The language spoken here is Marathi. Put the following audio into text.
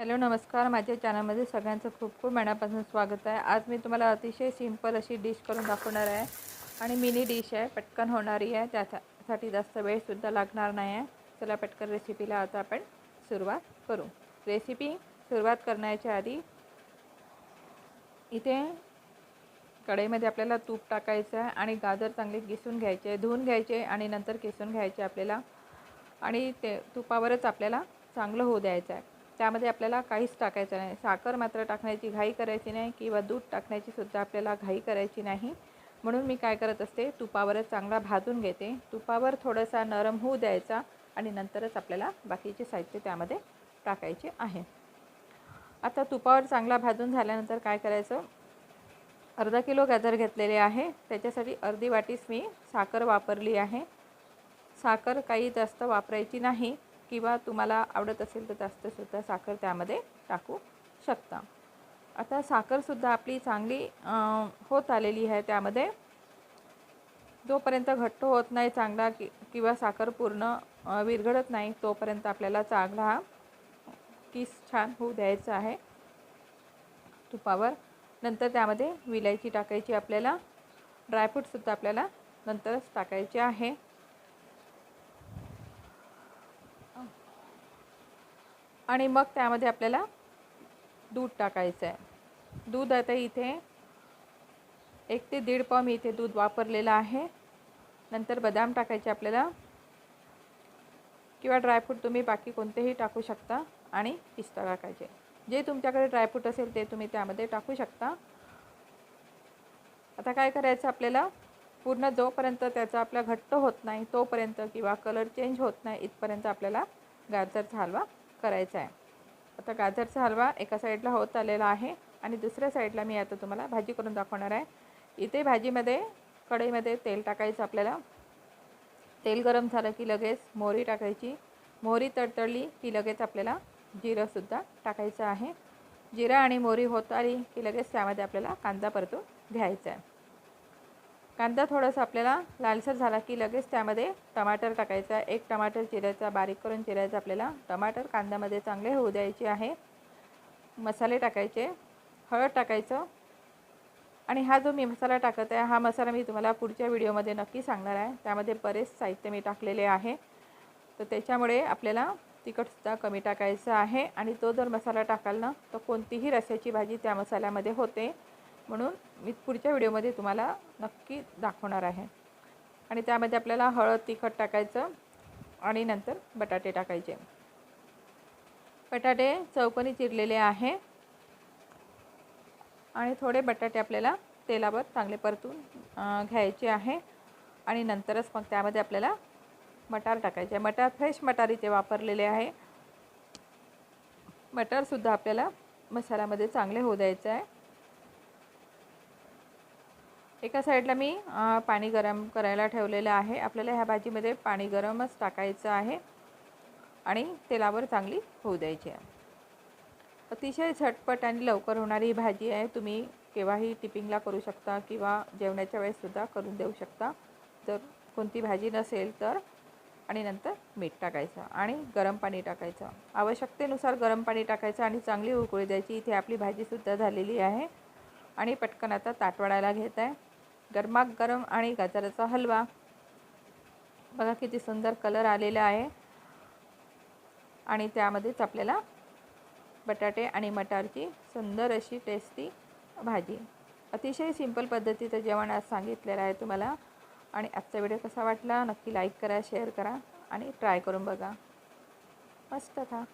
हॅलो नमस्कार. माझ्या चॅनलमध्ये सगळ्यांचं खूप खूप मनापासून स्वागत आहे. आज मी तुम्हाला अतिशय सिंपल अशी डिश करून दाखवणार आहे. आणि मिनी डिश आहे पटकन होणारी आहे. त्यासाठी जास्त वेळसुद्धा लागणार नाही आहे. चला पटकन रेसिपीला आता आपण सुरुवात करू. रेसिपी सुरुवात करण्याच्या आधी इथे कढईमध्ये आपल्याला तूप टाकायचं आहे आणि गाजर चांगले किसून घ्यायचे धुवून घ्यायचे आणि नंतर किसून घ्यायचे आपल्याला. आणि ते तुपावरच आपल्याला चांगलं होऊ द्यायचं आहे. त्यामध्ये आपल्याला काहीच टाकायचं नाही. साखर मात्र टाकण्याची घाई करायची नाही किंवा दूध टाकण्याची सुद्धा आपल्याला घाई करायची नाही. म्हणून मी काय करत असते तुपावरच चांगला भाजून घेते. तुपावर थोडासा नरम होऊ द्यायचा आणि नंतरच आपल्याला बाकीचे साहित्य त्यामध्ये टाकायचे आहे. आता तुपावर चांगला भाजून झाल्यानंतर काय करायचं? अर्धा किलो गाजर घेतलेले आहे. त्याच्यासाठी अर्धी वाटीच मी साखर वापरली आहे. साखर काही जास्त वापरायची नाही. किंवा तुम्हाला आवडत असेल तर जास्तसुद्धा साखर त्यामध्ये टाकू शकता. आता साखरसुद्धा आपली चांगली होत आलेली आहे त्यामध्ये. जोपर्यंत घट्ट होत नाही चांगला कि किंवा साखर पूर्ण विरघळत नाही तोपर्यंत आपल्याला चांगला हा किस छान होऊ द्यायचा आहे. तुपावर. नंतर त्यामध्ये विलायची टाकायची आपल्याला. ड्रायफ्रूटसुद्धा आपल्याला नंतरच टाकायचे आहे. आणि मग त्यामध्ये आपल्याला दूध टाकायचं आहे. दूध आता इथे एक ते दीड पाव मी इथे दूध वापरलेलं आहे. नंतर बदाम टाकायचे आपल्याला. किंवा ड्रायफ्रूट तुम्ही बाकी कोणतेही टाकू शकता आणि पिस्ता टाकायचे. जे तुमच्याकडे ड्रायफ्रूट असेल ते तुम्ही त्यामध्ये टाकू शकता. आता काय करायचं आपल्याला? पूर्ण जोपर्यंत त्याचा आपला घट्ट होत नाही तोपर्यंत किंवा कलर चेंज होत नाही इथपर्यंत आपल्याला गाजरचा हलवा करायचा आहे. आता गाजरचा हलवा एका साईडला होत आलेला आहे आणि दुसऱ्या साईडला मी आता तुम्हाला भाजी करून दाखवणार आहे. इथे भाजीमध्ये कढईमध्ये तेल टाकायचं आपल्याला. तेल गरम झालं की लगेच मोहरी टाकायची. मोहरी तडतडली की लगेच आपल्याला जिरंसुद्धा टाकायचं आहे. जिरा आणि मोहरी होत आली की लगेच त्यामध्ये आपल्याला कांदा परतून घ्यायचा आहे. कांदा थोडासा आपल्याला लालसर झाला की लगेच त्यामध्ये टमाटर टाकायचा. एक टमाटर चिरायचा बारीक करून चिरायचा आपल्याला. टमाटर कांद्यामध्ये चांगले होऊ द्यायचे आहे. मसाले टाकायचे. हळद टाकायचं. आणि हा जो मी मसाला टाकत आहे हा मसाला मी तुम्हाला पुढच्या व्हिडिओमध्ये नक्की सांगणार आहे. त्यामध्ये बरेच साहित्य मी टाकलेले आहे. तर त्याच्यामुळे आपल्याला तिखटसुद्धा कमी टाकायचं आहे. आणि तो जर मसाला टाकाल ना तर कोणतीही रस्याची भाजी त्या मसाल्यामध्ये होते. म्हणून मी पुढच्या व्हिडिओमध्ये तुम्हाला नक्की दाखवणार आहे. आणि त्यामध्ये आपल्याला हळद तिखट टाकायचं आणि नंतर बटाटे टाकायचे. बटाटे चौकोनी चिरलेले आहे. आणि थोडे बटाटे आपल्याला तेलावर चांगले परतून घ्यायचे आहे. आणि नंतरच मग त्यामध्ये आपल्याला मटार टाकायचे मटार फ्रेश मटार इथे वापरलेले आहे. मटारसुद्धा आपल्याला मसाल्यामध्ये चांगले होऊ द्यायचं आहे. एका साईडला मी पाणी गरम करायला ठेवलेलं आहे. आपल्याला ह्या भाजीमध्ये पाणी गरमच टाकायचं आहे आणि तेलावर चांगली होऊ द्यायची आहे. अतिशय झटपट आणि लवकर होणारी ही भाजी आहे. तुम्ही केव्हाही टिपिंगला करू शकता किंवा जेवणाच्या वेळेससुद्धा करून देऊ शकता. जर कोणती भाजी नसेल तर आणि नंतर मीठ टाकायचं आणि गरम पाणी टाकायचं. आवश्यकतेनुसार गरम पाणी टाकायचं आणि चांगली उकळी द्यायची. इथे आपली भाजीसुद्धा झालेली आहे आणि पटकन आता ताटवाडायला घेत आहे. गरमागरम आणि गाजराचा हलवा. बघा किती सुंदर कलर आलेला आहे. आणि त्यामध्येच आपल्याला बटाटे आणि मटारची सुंदर अशी टेस्टी भाजी. अतिशय सिंपल पद्धतीचं जेवण आज सांगितलेलं आहे तुम्हाला. आणि आजचा व्हिडिओ कसा वाटला नक्की लाईक करा शेअर करा आणि ट्राय करून बघा. मस्त था.